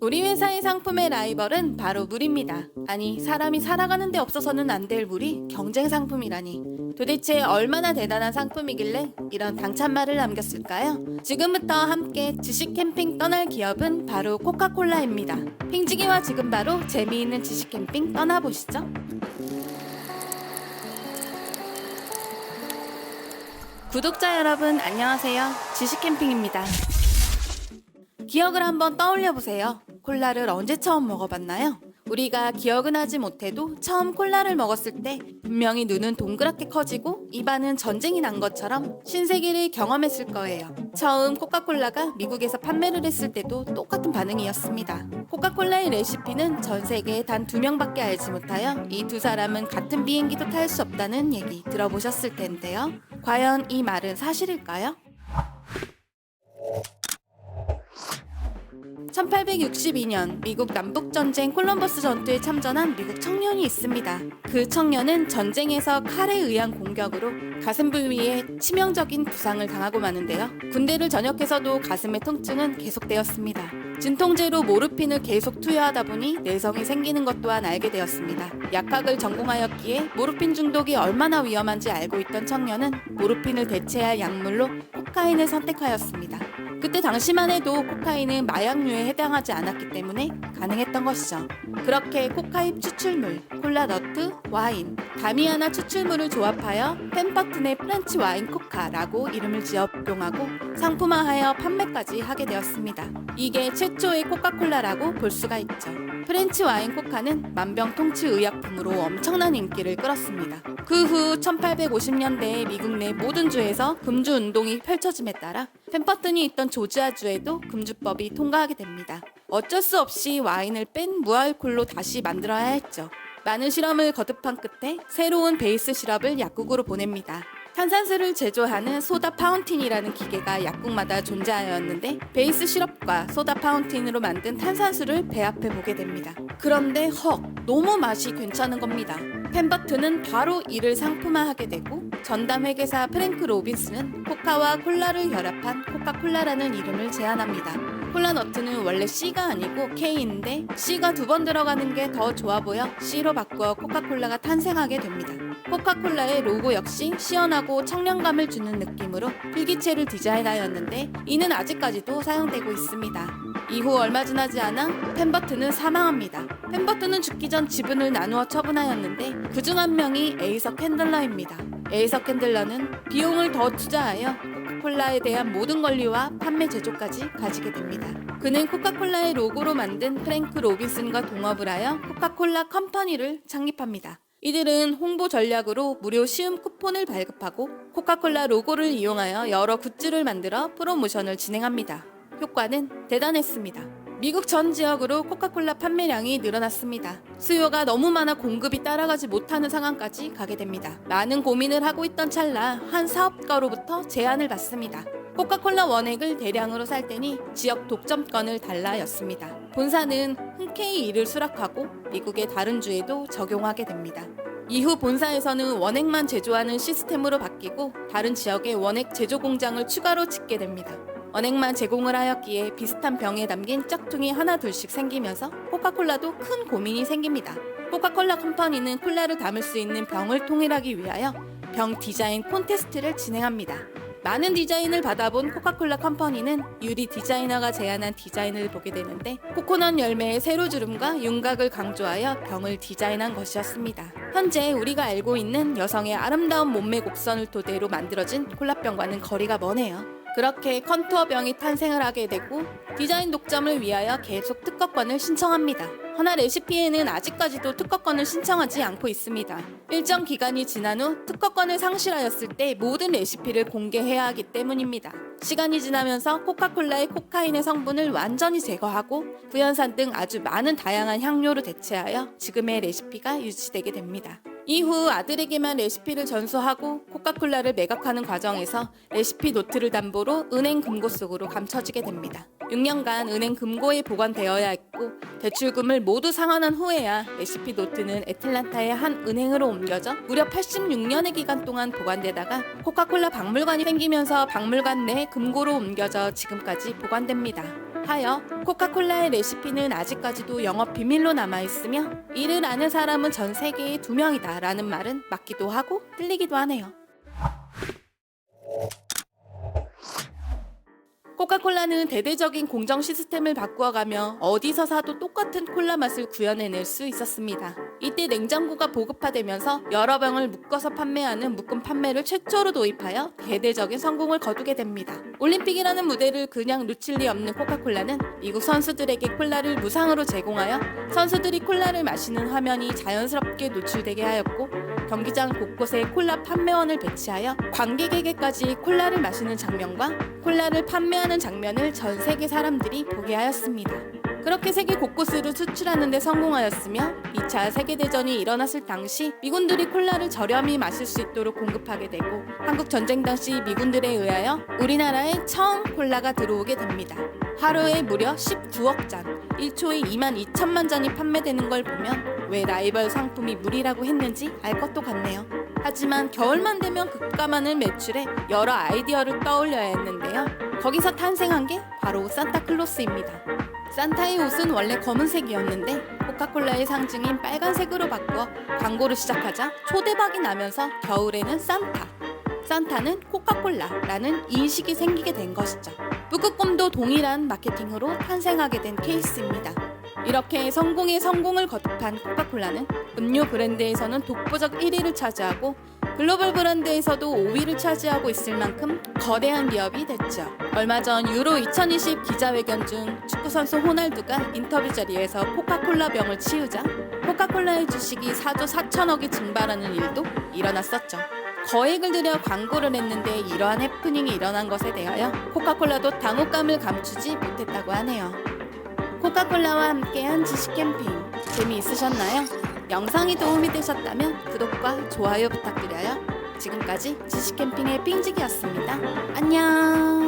우리 회사의 상품의 라이벌은 바로 물입니다. 아니, 사람이 살아가는 데 없어서는 안 될 물이 경쟁 상품이라니. 도대체 얼마나 대단한 상품이길래 이런 당찬말을 남겼을까요? 지금부터 함께 지식 캠핑 떠날 기업은 바로 코카콜라입니다. 핑지기와 지금 바로 재미있는 지식 캠핑 떠나보시죠. 구독자 여러분 안녕하세요. 지식 캠핑입니다. 기억을 한번 떠올려 보세요. 콜라를 언제 처음 먹어봤나요? 우리가 기억은 하지 못해도 처음 콜라를 먹었을 때 분명히 눈은 동그랗게 커지고 입안은 전쟁이 난 것처럼 신세계를 경험했을 거예요. 처음 코카콜라가 미국에서 판매를 했을 때도 똑같은 반응이었습니다. 코카콜라의 레시피는 전 세계에 단 두 명밖에 알지 못하여 이 두 사람은 같은 비행기도 탈 수 없다는 얘기 들어보셨을 텐데요. 과연 이 말은 사실일까요? 1862년 미국 남북전쟁 콜럼버스 전투에 참전한 미국 청년이 있습니다. 그 청년은 전쟁에서 칼에 의한 공격으로 가슴 부위에 치명적인 부상을 당하고 마는데요. 군대를 전역해서도 가슴의 통증은 계속되었습니다. 진통제로 모르핀을 계속 투여하다 보니 내성이 생기는 것 또한 알게 되었습니다. 약학을 전공하였기에 모르핀 중독이 얼마나 위험한지 알고 있던 청년은 모르핀을 대체할 약물로 코카인을 선택하였습니다. 그때 당시만 해도 코카인은 마약류에 해당하지 않았기 때문에 가능했던 것이죠. 그렇게 코카인 추출물, 콜라너트, 와인, 다미아나 추출물을 조합하여 펜버튼의 프렌치 와인 코카라고 이름을 지어 복용하고 상품화하여 판매까지 하게 되었습니다. 이게 최초의 코카콜라라고 볼 수가 있죠. 프렌치 와인 코카는 만병통치 의약품으로 엄청난 인기를 끌었습니다. 그 후 1850년대에 미국 내 모든 주에서 금주 운동이 펼쳐짐에 따라 펜퍼튼이 있던 조지아주에도 금주법이 통과하게 됩니다. 어쩔 수 없이 와인을 뺀 무알콜로 다시 만들어야 했죠. 많은 실험을 거듭한 끝에 새로운 베이스 시럽을 약국으로 보냅니다. 탄산수를 제조하는 소다 파운틴이라는 기계가 약국마다 존재하였는데 베이스 시럽과 소다 파운틴으로 만든 탄산수를 배합해 보게 됩니다. 그런데 헉 너무 맛이 괜찮은 겁니다. 펜버튼은 바로 이를 상품화하게 되고 전담 회계사 프랭크 로빈스는 코카와 콜라를 결합한 코카콜라라는 이름을 제안합니다. 콜라 너트는 원래 C가 아니고 K인데 C가 두 번 들어가는 게 더 좋아 보여 C로 바꾸어 코카콜라가 탄생하게 됩니다. 코카콜라의 로고 역시 시원하고 청량감을 주는 느낌으로 필기체를 디자인하였는데 이는 아직까지도 사용되고 있습니다. 이후 얼마 지나지 않아 펜버튼은 사망합니다. 펜버튼은 죽기 전 지분을 나누어 처분하였는데 그 중 한 명이 에이서 캔들러입니다. 에이서 캔들러는 비용을 더 투자하여 코카콜라에 대한 모든 권리와 판매 제조까지 가지게 됩니다. 그는 코카콜라의 로고로 만든 프랭크 로빈슨과 동업을 하여 코카콜라 컴퍼니를 창립합니다. 이들은 홍보 전략으로 무료 시음 쿠폰을 발급하고 코카콜라 로고를 이용하여 여러 굿즈를 만들어 프로모션을 진행합니다. 효과는 대단했습니다. 미국 전 지역으로 코카콜라 판매량이 늘어났습니다. 수요가 너무 많아 공급이 따라가지 못하는 상황까지 가게 됩니다. 많은 고민을 하고 있던 찰나 한 사업가로부터 제안을 받습니다. 코카콜라 원액을 대량으로 살 테니 지역 독점권을 달라였습니다. 본사는 흔쾌히 이를 수락하고 미국의 다른 주에도 적용하게 됩니다. 이후 본사에서는 원액만 제조하는 시스템으로 바뀌고 다른 지역에 원액 제조 공장을 추가로 짓게 됩니다. 원액만 제공을 하였기에 비슷한 병에 담긴 짝퉁이 하나 둘씩 생기면서 코카콜라도 큰 고민이 생깁니다. 코카콜라 컴퍼니는 콜라를 담을 수 있는 병을 통일하기 위하여 병 디자인 콘테스트를 진행합니다. 많은 디자인을 받아본 코카콜라 컴퍼니는 유리 디자이너가 제안한 디자인을 보게 되는데 코코넛 열매의 세로주름과 윤곽을 강조하여 병을 디자인한 것이었습니다. 현재 우리가 알고 있는 여성의 아름다운 몸매 곡선을 토대로 만들어진 콜라병과는 거리가 머네요. 그렇게 컨투어병이 탄생을 하게 되고 디자인 독점을 위하여 계속 특허권을 신청합니다. 허나 레시피에는 아직까지도 특허권을 신청하지 않고 있습니다. 일정 기간이 지난 후 특허권을 상실하였을 때 모든 레시피를 공개해야 하기 때문입니다. 시간이 지나면서 코카콜라의 코카인의 성분을 완전히 제거하고 구연산 등 아주 많은 다양한 향료로 대체하여 지금의 레시피가 유지되게 됩니다. 이후 아들에게만 레시피를 전수하고 코카콜라를 매각하는 과정에서 레시피 노트를 담보로 은행 금고 속으로 감춰지게 됩니다. 6년간 은행 금고에 보관되어야 했고 대출금을 모두 상환한 후에야 레시피 노트는 애틀란타의 한 은행으로 옮겨져 무려 86년의 기간 동안 보관되다가 코카콜라 박물관이 생기면서 박물관 내 금고로 옮겨져 지금까지 보관됩니다. 하여 코카콜라의 레시피는 아직까지도 영업 비밀로 남아 있으며 이를 아는 사람은 전 세계에 두 명이다 라는 말은 맞기도 하고 틀리기도 하네요. 코카콜라는 대대적인 공정 시스템을 바꾸어가며 어디서 사도 똑같은 콜라 맛을 구현해낼 수 있었습니다. 이때 냉장고가 보급화되면서 여러 병을 묶어서 판매하는 묶음 판매를 최초로 도입하여 대대적인 성공을 거두게 됩니다. 올림픽이라는 무대를 그냥 놓칠 리 없는 코카콜라는 미국 선수들에게 콜라를 무상으로 제공하여 선수들이 콜라를 마시는 화면이 자연스럽게 노출되게 하였고 경기장 곳곳에 콜라 판매원을 배치하여 관객에게까지 콜라를 마시는 장면과 콜라를 판매하는 장면을 전 세계 사람들이 보게 하였습니다. 그렇게 세계 곳곳으로 수출하는 데 성공하였으며 2차 세계대전이 일어났을 당시 미군들이 콜라를 저렴히 마실 수 있도록 공급하게 되고 한국 전쟁 당시 미군들에 의하여 우리나라에 처음 콜라가 들어오게 됩니다. 하루에 무려 19억 잔, 1초에 2만 2천만 잔이 판매되는 걸 보면 왜 라이벌 상품이 무리라고 했는지 알 것도 같네요. 하지만 겨울만 되면 급감하는 매출에 여러 아이디어를 떠올려야 했는데요. 거기서 탄생한 게 바로 산타클로스입니다. 산타의 옷은 원래 검은색이었는데 코카콜라의 상징인 빨간색으로 바꿔 광고를 시작하자 초대박이 나면서 겨울에는 산타, 산타는 코카콜라라는 인식이 생기게 된 것이죠. 북극곰도 동일한 마케팅으로 탄생하게 된 케이스입니다. 이렇게 성공의 성공을 거듭한 코카콜라는 음료 브랜드에서는 독보적 1위를 차지하고 글로벌 브랜드에서도 5위를 차지하고 있을 만큼 거대한 기업이 됐죠. 얼마 전 유로 2020 기자회견 중 축구선수 호날두가 인터뷰 자리에서 코카콜라 병을 치우자 코카콜라의 주식이 4조 4천억이 증발하는 일도 일어났었죠. 거액을 들여 광고를 했는데 이러한 해프닝이 일어난 것에 대하여 코카콜라도 당혹감을 감추지 못했다고 하네요. 코카콜라와 함께한 지식 캠핑 재미있으셨나요? 영상이 도움이 되셨다면 구독과 좋아요 부탁드려요. 지금까지 지식 캠핑의 삥지기였습니다. 안녕.